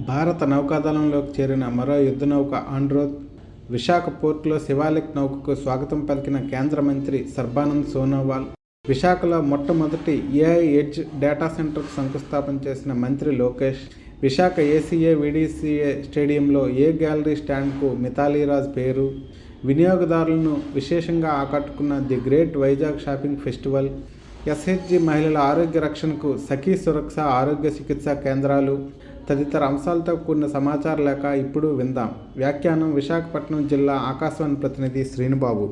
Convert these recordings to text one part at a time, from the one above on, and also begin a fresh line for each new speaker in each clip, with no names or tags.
భారత నౌకాదళంలోకి చేరిన మరో యుద్ధ నౌక ఆండ్రోత్ విశాఖ పోర్టులో శివాలిక్ నౌకకు స్వాగతం పలికిన కేంద్ర మంత్రి సర్బానంద్ సోనోవాల్ విశాఖలో మొట్టమొదటి ఏఐ ఎడ్జ్ డేటా సెంటర్కు శంకుస్థాపన చేసిన మంత్రి లోకేష్ విశాఖ ఏసీఏ విడిసిఏ స్టేడియంలో ఏ గ్యాలరీ స్టాండ్కు మిథాలీరాజ్ పేరు వినియోగదారులను విశేషంగా ఆకట్టుకున్న the great Vizag shopping festival SHG మహిళల ఆరోగ్య రక్షణకు సఖీ సురక్ష ఆరోగ్య చికిత్సా కేంద్రాలు తదితర అంశాలతో కూడిన సమాచార లేఖ ఇప్పుడు విందాం. వ్యాఖ్యానం విశాఖపట్నం జిల్లా ఆకాశవాణి ప్రతినిధి శ్రీనుబాబు.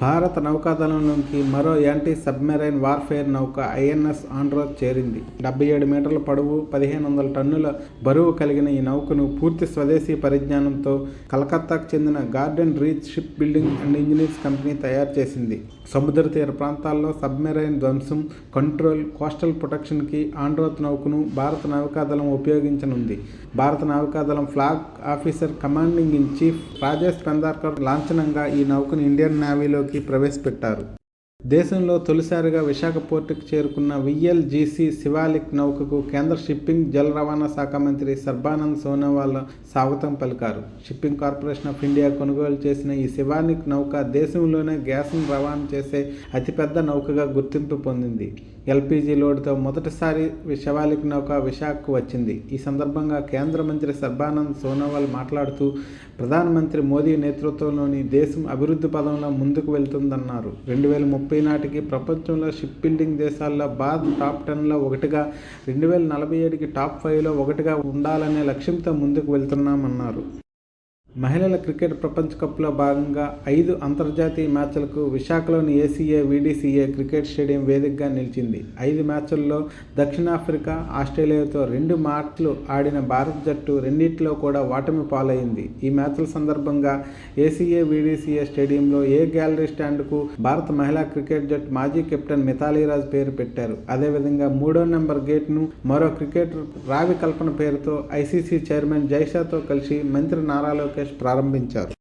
భారత నౌకాదళంలోకి మరో యాంటీ సబ్మెరైన్ వార్ఫేర్ నౌక ఐఎన్ఎస్ ఆండ్రో చేరింది. డెబ్బై ఏడు మీటర్ల పొడవు పదిహేను వందల టన్నుల బరువు కలిగిన ఈ నౌకను పూర్తి స్వదేశీ పరిజ్ఞానంతో కలకత్తాకు చెందిన Garden Reach Ship Building and Engineers company తయారు చేసింది. సముద్ర తీర ప్రాంతాల్లో సబ్మెరైన్ ధ్వంసం కంట్రోల్ కోస్టల్ ప్రొటెక్షన్కి ఆండ్రోత్ నౌకను భారత నౌకాదళం ఉపయోగించనుంది. భారత నౌకాదళం flag officer commanding in chief Rajesh Pendharkar లాంఛనంగా ఈ నౌకను ఇండియన్ నేవీలోకి ప్రవేశపెట్టారు. దేశంలో తొలిసారిగా విశాఖ పోర్టుకు చేరుకున్న విఎల్జీసీ శివాలిక్ నౌకకు కేంద్ర షిప్పింగ్ జల రవాణా శాఖ మంత్రి సర్బానంద్ సోనోవాల్ స్వాగతం పలికారు. షిప్పింగ్ కార్పొరేషన్ ఆఫ్ ఇండియా కొనుగోలు చేసిన ఈ శివాలిక్ నౌక దేశంలోనే గ్యాస్ను రవాణా చేసే అతిపెద్ద నౌకగా గుర్తింపు పొందింది. ఎల్పిజి లోడ్తో మొదటిసారి శివాలిక్ నౌక విశాఖకు వచ్చింది. ఈ సందర్భంగా కేంద్ర మంత్రి సర్బానంద్ సోనోవాల్ మాట్లాడుతూ ప్రధానమంత్రి మోదీ నేతృత్వంలోని దేశం అభివృద్ధి పదంలో ముందుకు వెళ్తుందన్నారు. రెండు వేల ముప్పై ముప్పై నాటికి ప్రపంచంలో షిప్ బిల్డింగ్ దేశాల్లో భారత్ టాప్ టెన్లో ఒకటిగా రెండు వేల నలభై ఏడుకి టాప్ ఫైవ్లో ఒకటిగా ఉండాలనే లక్ష్యంతో ముందుకు వెళ్తున్నామన్నారు. మహిళల క్రికెట్ ప్రపంచ కప్లో భాగంగా ఐదు అంతర్జాతీయ మ్యాచ్లకు విశాఖలోని ఏసీఏ వీడీసీఏ క్రికెట్ స్టేడియం వేదికగా నిలిచింది. ఐదు మ్యాచ్ల్లో దక్షిణాఫ్రికా ఆస్ట్రేలియాతో రెండు మ్యాచ్లు ఆడిన భారత జట్టు రెండింటిలో కూడా ఓటమి పాలైంది. ఈ మ్యాచ్ల సందర్భంగా ఏసీఏ వీడీసీఏ స్టేడియంలో ఏ గ్యాలరీ స్టాండ్కు భారత మహిళా క్రికెట్ జట్టు మాజీ కెప్టెన్ మిథాలీరాజ్ పేరు పెట్టారు. అదేవిధంగా మూడో నెంబర్ గేట్ను మరో క్రికెటర్ రావి కల్పన పేరుతో ఐసీసీ చైర్మన్ జైషాతో కలిసి మంత్రి నారాలోకి రాకేష్ ప్రారంభించారు.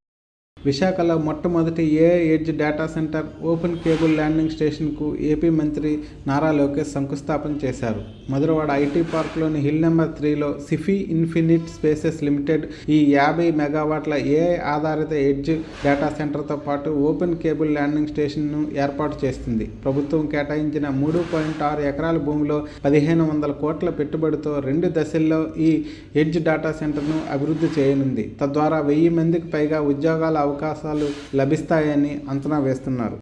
విశాఖలో మొట్టమొదటి A edge data centre open cable landing స్టేషన్కు ఏపీ మంత్రి నారా లోకేష్ శంకుస్థాపన చేశారు. మధురవాడ ఐటీ పార్క్లోని హిల్ నెంబర్ త్రీలో సిఫీ ఇన్ఫినిట్ స్పేసెస్ లిమిటెడ్ ఈ యాభై మెగావాట్ల ఏఐ ఆధారిత ఎడ్జ్ డేటా సెంటర్తో పాటు ఓపెన్ కేబుల్ ల్యాండింగ్ స్టేషన్ను ఏర్పాటు చేస్తుంది. ప్రభుత్వం కేటాయించిన మూడు పాయింట్ ఆరు ఎకరాల భూమిలో పదిహేను వందల కోట్ల పెట్టుబడితో రెండు దశల్లో ఈ ఎడ్జ్ డేటా సెంటర్ను అభివృద్ధి చేయనుంది. తద్వారా వెయ్యి మందికి పైగా ఉద్యోగాల అవకాశాలు లభిస్తాయని అంచనా వేస్తున్నారు.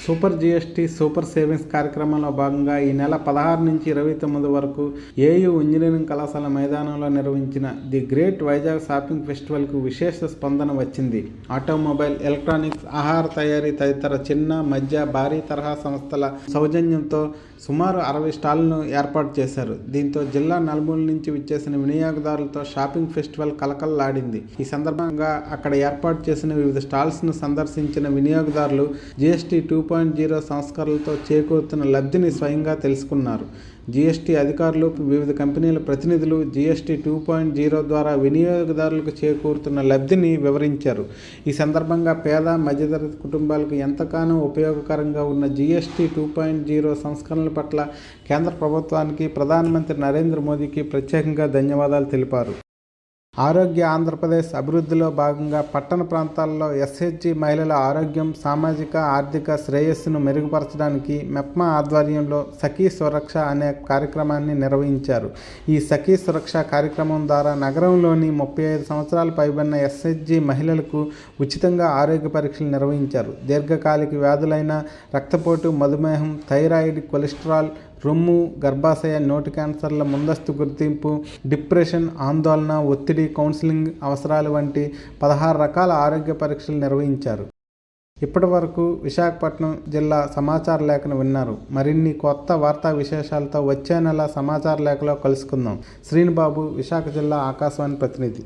సూపర్ జిఎస్టీ సూపర్ సేవింగ్స్ కార్యక్రమంలో భాగంగా ఈ నెల పదహారు నుంచి ఇరవై తొమ్మిది వరకు ఏయు ఇంజనీరింగ్ కళాశాల మైదానంలో నిర్వహించిన ది గ్రేట్ వైజాగ్ షాపింగ్ ఫెస్టివల్కు విశేష స్పందన వచ్చింది. ఆటోమొబైల్ ఎలక్ట్రానిక్స్ ఆహార తయారీ తదితర చిన్న మధ్య భారీ తరహా సంస్థల సౌజన్యంతో సుమారు అరవై స్టాళ్ళను ఏర్పాటు చేశారు. దీంతో జిల్లా నలుమూల నుంచి విచ్చేసిన వినియోగదారులతో షాపింగ్ ఫెస్టివల్ కలకల్లాడింది. ఈ సందర్భంగా అక్కడ ఏర్పాటు చేసిన వివిధ స్టాల్స్ను సందర్శించిన వినియోగదారులు జిఎస్టీ టూ పాయింట్ జీరో సంస్కరణలతో చేకూరుతున్న లబ్ధిని స్వయంగా తెలుసుకున్నారు. జీఎస్టీ అధికారులు వివిధ కంపెనీల ప్రతినిధులు జీఎస్టీ టూ పాయింట్ జీరో ద్వారా వినియోగదారులకు చేకూరుతున్న లబ్ధిని వివరించారు. ఈ సందర్భంగా పేద మధ్యతరగతి కుటుంబాలకు ఎంతగానో ఉపయోగకరంగా ఉన్న జీఎస్టీ టూ పాయింట్ జీరో సంస్కరణల పట్ల కేంద్ర ప్రభుత్వానికి ప్రధానమంత్రి నరేంద్ర మోదీకి ప్రత్యేకంగా ధన్యవాదాలు తెలిపారు. ఆరోగ్య ఆంధ్రప్రదేశ్ అభివృద్ధిలో భాగంగా పట్టణ ప్రాంతాల్లో ఎస్హెచ్జి మహిళల ఆరోగ్యం సామాజిక ఆర్థిక శ్రేయస్సును మెరుగుపరచడానికి మెప్మా ఆధ్వర్యంలో సఖీ సురక్ష అనే కార్యక్రమాన్ని నిర్వహించారు. ఈ సఖీ సురక్ష కార్యక్రమం ద్వారా నగరంలోని ముప్పై ఐదు సంవత్సరాలు పైబడిన ఎస్హెచ్జి మహిళలకు ఉచితంగా ఆరోగ్య పరీక్షలు నిర్వహించారు. దీర్ఘకాలిక వ్యాధులైన రక్తపోటు మధుమేహం థైరాయిడ్ కొలెస్ట్రాల్ రొమ్ము గర్భాశయ నోటి క్యాన్సర్ల ముందస్తు గుర్తింపు డిప్రెషన్ ఆందోళన ఒత్తిడి కౌన్సిలింగ్ అవసరాలు వంటి పదహారు రకాల ఆరోగ్య పరీక్షలు నిర్వహించారు. ఇప్పటి వరకు విశాఖపట్నం జిల్లా సమాచార లేఖను విన్నారు. మరిన్ని కొత్త వార్తా విశేషాలతో వచ్చే నెల సమాచార లేఖలో కలుసుకుందాం. శ్రీనిబాబు విశాఖ జిల్లా ఆకాశవాణి ప్రతినిధి.